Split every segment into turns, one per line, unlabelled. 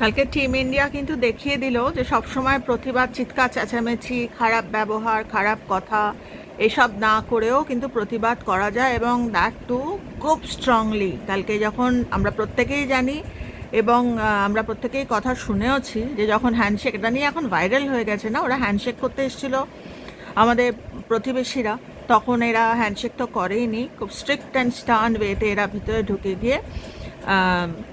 কালকে team India কিন্তু দেখিয়ে দিল যে সবসময় প্রতিবাদ, চিৎকার, চেঁচামেচি, খারাপ ব্যবহার, খারাপ কথা এসব না করেও কিন্তু প্রতিবাদ করা যায় এবং দ্যাট টু খুব স্ট্রংলি কালকে যখন আমরা প্রত্যেকেই জানি এবং আমরা প্রত্যেকেই কথা শুনেওছি যে যখন হ্যান্ডশেক এটা নিয়ে এখন ভাইরাল হয়ে গেছে না, ওরা হ্যান্ডশেক করতে এসেছিল আমাদের প্রতিবেশীরা, তখন এরা হ্যান্ডশেক তো করেইনি, খুব স্ট্রিক্ট অ্যান্ড স্টার্ন ওয়েতে এরা ভিতরে ঢুকে গিয়ে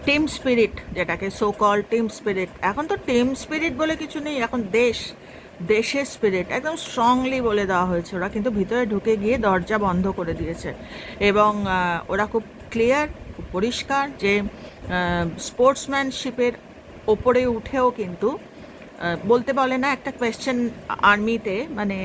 টিম স্পিরিট যেটাকে সো কল টিম স্পিরিট এখন তো টিম স্পিরিট বলে কিছু নেই, এখন দেশ, দেশের স্পিরিট একদম স্ট্রংলি বলে দেওয়া হয়েছে ওরা, কিন্তু ভিতরে ঢুকে গিয়ে দরজা বন্ধ করে দিয়েছে। এবং ওরা খুব ক্লিয়ার খুব পরিষ্কার যে স্পোর্টসম্যানশিপের ওপরে উঠেও কিন্তু বলতে বলে না একটা কোয়েশ্চেন আর্মিতে মানে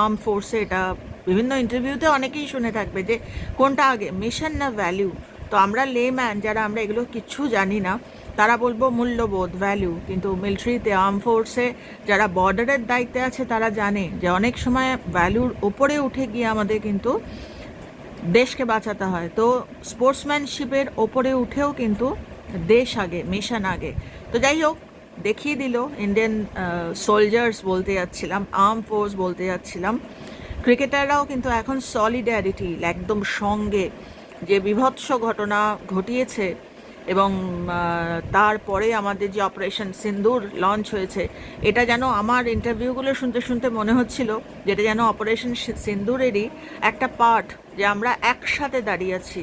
আর্ম ফোর্সে এটা বিভিন্ন ইন্টারভিউতে অনেকেই শুনে থাকবে যে কোনটা আগে মিশন না ভ্যালিউ তো আমরা লেম্যান যারা, আমরা এগুলো কিচ্ছু জানি না। তারা বলব মূল্যবোধ ভ্যালু কিন্তু মিলিটারিতে আর্ম ফোর্সে যারা বর্ডারের দায়িত্বে আছে, তারা জানে যে অনেক সময় ভ্যালুর ওপরে উঠে গিয়ে আমাদের কিন্তু দেশকে বাঁচাতে হয়। তো স্পোর্টসম্যানশিপের ওপরে উঠেও কিন্তু দেশ আগে মিশন আগে। তো যাই হোক, দেখিয়ে দিল ইন্ডিয়ান সোলজার্স বলতে যাচ্ছিলাম আর্ম ফোর্স বলতে যাচ্ছিলাম। ক্রিকেটাররাও কিন্তু এখন সলিডারিটি একদম সঙ্গে। যে বিভৎস ঘটনা ঘটিয়েছে এবং তারপরে আমাদের যে অপারেশন সিন্দুর লঞ্চ হয়েছে, এটা যেন আমার ইন্টারভিউগুলো শুনতে শুনতে মনে হচ্ছিল, যেটা যেন অপারেশন সিন্দুরেরই একটা পার্ট যে আমরা একসাথে দাঁড়িয়ে আছি।